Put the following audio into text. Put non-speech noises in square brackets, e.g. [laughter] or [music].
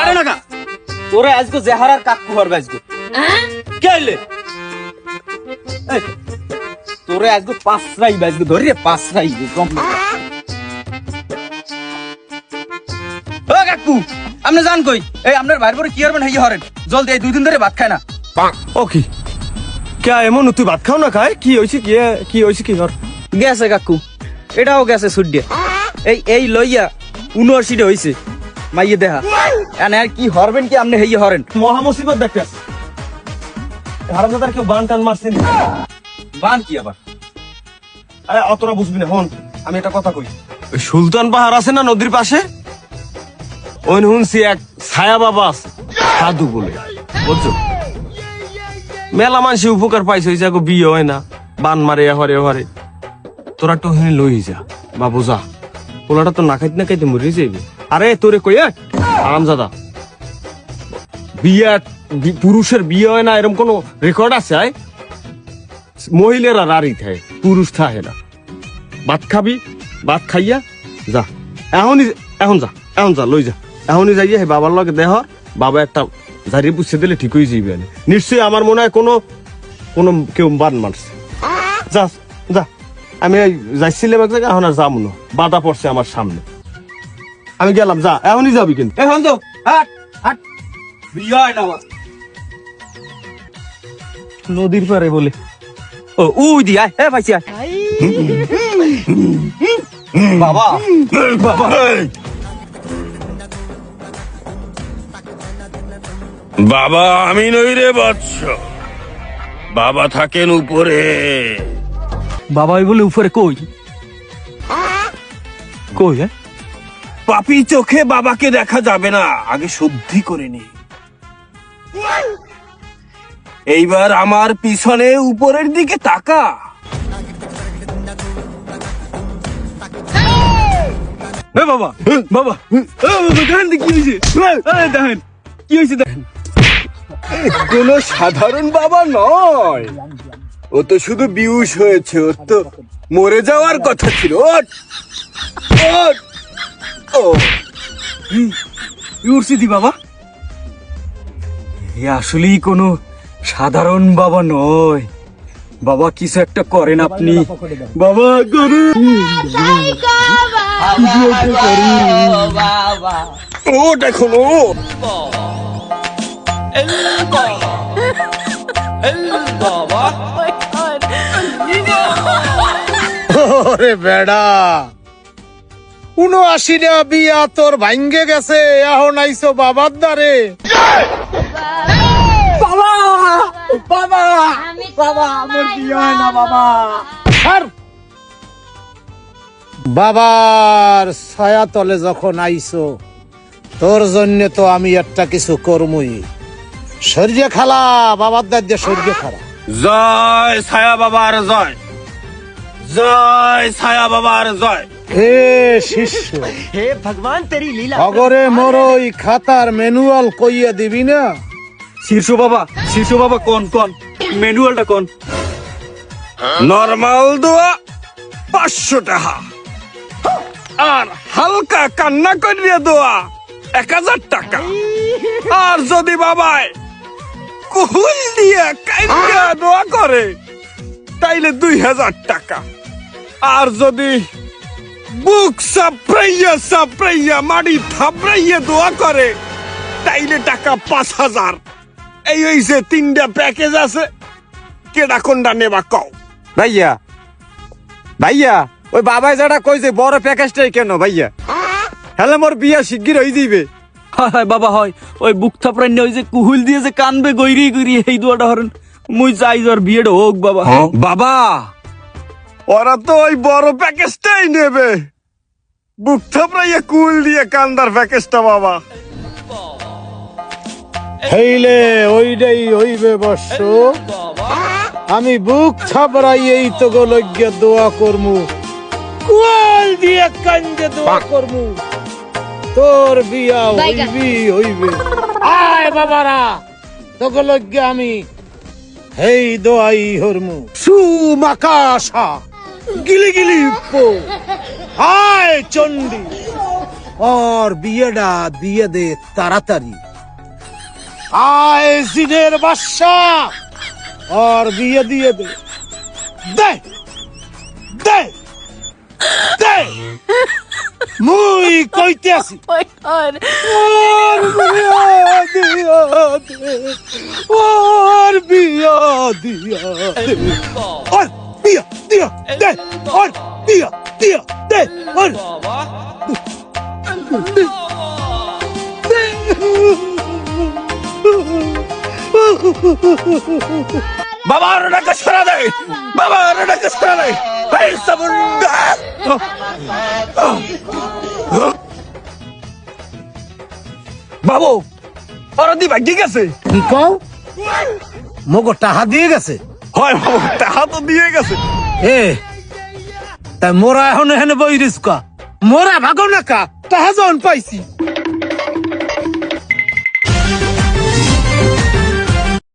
আরে না তোরে আজকে জেহারার কাকু হরবে আজকে কে আইলে এই, তোরে আজকে পাঁচ রাই বাজকে ধরি রে পাঁচ রাই ও কাকু আপনি জান কই এই আপনার বাইরে পরে কি হরবেন হেই হরেন। জলদি এই দুই দিন ধরে ভাত খায় না ও কি? কে এমন তুই ভাত খাও না খায়? কি হয়েছে কি কি হয়েছে কি হর? গেছে কাকু। এটাও গেছে সুডিয়ে এই এই লইয়া উনআশিটা হইছে। মাইয়ে দেহা। এনে আর কি হরবেন কি আপনি হেই হরেন? মহা মুসিবত দেখতে হারামজাদার কেউ বান টান মারছে বান কি আবার? আরে অতটা বুঝবি না হন। আমি একটা কথা কই। ওই সুলতান পাহাড় আছে না নদীর পাশে? ওই শুনছি এক ছায়া বাবা আছে। সাধু বলে। বুঝছ? মেলা মানুষ উপকার পাইছে ওই জায়গা বিয়ে হয় না। বান মারে হরে হরে। তোরা তো ওখানে লই যা। বাবু, যা। পোলাটা তো না খাইতে না খাইতে মরে যাইবে। আরে, তোরে কই আরামজাদা বিয়ে পুরুষের বিয়ে হয় না এরকম কোন রেকর্ড আছে, আয়? মহিলারা রাড়ি থাকে, পুরুষ থাকে না। ভাত খাবি, ভাত খাইয়া, যা। এখনই, এখন যা এখন যা, লই যা। এখনই যাইয়া হে বাবার লগে দেহ, বাবা একটা জারি পুষে দিলে ঠিক হয়ে আনে। নিশ্চয়ই আমার মনে হয় কোনো কোনো কেউ বান মারছে। যা যা। আমি এই যাইছিলাম এক জায়গায় এখন আর যাব না। বাধা পড়ছে আমার সামনে। আমি গেলাম যা এখনই যাবি কিন্তু। এখন তো হাট হাট। হয় নদীর পারে বলে। ও উই দিয়া এ ভাইছি আয়। বাবা বাবা। বাবা আমি নই রে বৎস। বাবা থাকেন উপরে। বাবা ওই বলে উপরে কই? কই হ্যাঁ? পাপি চোখে বাবাকে দেখা যাবে না, আগে শুদ্ধি করে নি। এইবার আমার পিছনে উপরের দিকে তাকা। বাবা বাবা দেখেন কি হইছে এ, দেখেন, কি হইছে দেখেন? কোন সাধারণ বাবা নয়। ও তো শুধু বিউস হয়েছে ওর তো মরে যাওয়ার কথা ছিল ওঠ, ওঠ। ও। উড়ছি বাবা। এ আসলেই কোনো সাধারণ বাবা নয়। বাবা কিছু একটা করেন আপনি। বাবা করুন ওঠ এখন। ওরে বেড়া। উনআশিটা বিয়া তোর ভাঙ্গে গেছে, এখন আইসো বাবার দ্বারে। আর বাবার ছায়া তলে যখন আইসো, তোর জন্য তো আমি একটা কিছু করমই। শরীরে খালা, বাবার দাদ্যে শরীরে খালা। জয় ছায়া বাবার, জয়। জয় ছায়া বাবার জয়। এ শিষ্য হে ভগবান তেরি লীলা। অগরে মরই খাতার ম্যানুয়াল কইয়া দিবি না? শীর্ষ বাবা শীর্ষ বাবা কোন কোন? ম্যানুয়ালটা কোন? নর্মাল দোয়া পাঁচশো টাকা। আর হালকা কান্না করিয়ে দোয়া এক হাজার টাকা। আর যদি বাবায় কুহুল দিয়ে কাইন্না দোয়া করে তাইলে দুই হাজার টাকা। আর যদি বুক সাপ্রাইয়া সাপ্রাইয়া মাটি থাপড়াইয়া দোয়া করে তাইলে টাকা পাঁচ হাজার। এই হইছে তিনটা প্যাকেজ আছে কেডা কোনটা নেবা কও। ভাইয়া ভাইয়া ওই বাবাই যেটা কইছে বড় প্যাকেজটাই কেন ভাইয়া? হ্যালে মোর বিয়া শিগগির হয়ে দিবে হয় হয় বাবা হয় ওই বুক থাপড়াই ওই যে কুহুল দিয়ে যে কানবে গৈরি গৈরি এই দুয়াটা হরেন। মুই চাই যার বিয়েটা হোক বাবা। বাবা ওরা তো ওই বড় প্যাকেজটাই নেবে। বুক থাপড়াইয়া কুল দিয়ে কান্দার প্যাকেজটা বাবা। হইলে ওইটাই হইবে বর্ষ। আমি বুক ছাপড়াই এই তো গোলজ্ঞ দোয়া করমু। কুয়াল দিয়ে কান্দে দোয়া করমু। তোর বিয়া হইবি হইবে। আয় বাবারা তো গোলজ্ঞ আমি হেই দোয়াই হরমু, সুমাকাশা গিলি গিলি পো। হায় চন্ডি ওর বিয়েটা দিয়ে দে তাড়াতাড়ি। আয় জিনের বাদশা ওর বিয়ে দিয়ে দে। দে দে দে। মুই কইতে আছি। [laughs] my god. ওর বিয়া দিয়া দে ওর বিয়া দিয়া দে ওর বিয়া দিয়া দে ওর বিয়া দিয়া দে ওর বাবা আর ওটাকে সরা দেয় বাবা আর ওটাকে সরা সাবুন্ডা বাবু ওরা দি ভাগ্যে গেছে? কি কও? মগো টাহা দিয়ে গেছে। হয় বাবু টাকা তো দিয়ে গেছে। এ তাই মোরা এখন এখানে বই রিস্কা। মোরা ভাগো না কা টাহা যখন পাইছি।